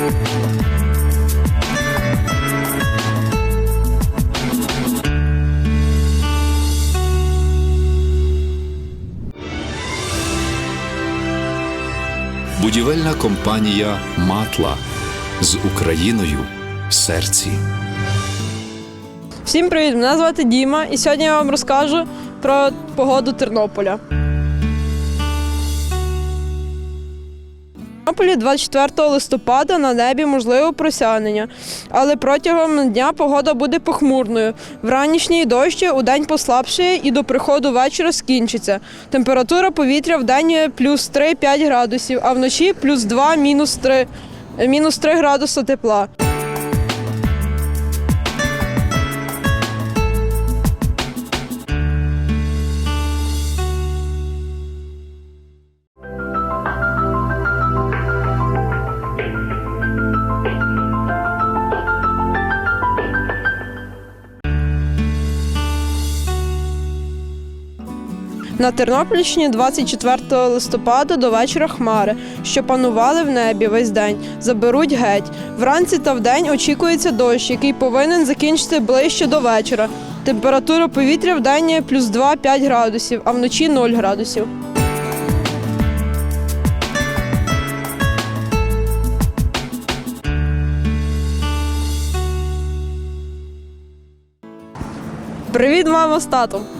Будівельна компанія Матла з Україною в серці. Всім привіт! Мене звати Діма, і сьогодні я вам розкажу про погоду Тернополя. В Тернополі 24 листопада на небі можливе просянення, але протягом дня погода буде похмурною. Вранішній дощі у день послабшає і до приходу вечора скінчиться. Температура повітря в день плюс 3-5 градусів, а вночі плюс 2, мінус 3, мінус 3 градуси тепла. На Тернопільщині 24 листопада до вечора хмари, що панували в небі весь день, заберуть геть. Вранці та вдень очікується дощ, який повинен закінчити ближче до вечора. Температура повітря в день плюс 2-5 градусів, а вночі 0 градусів. Привіт, мама з татом!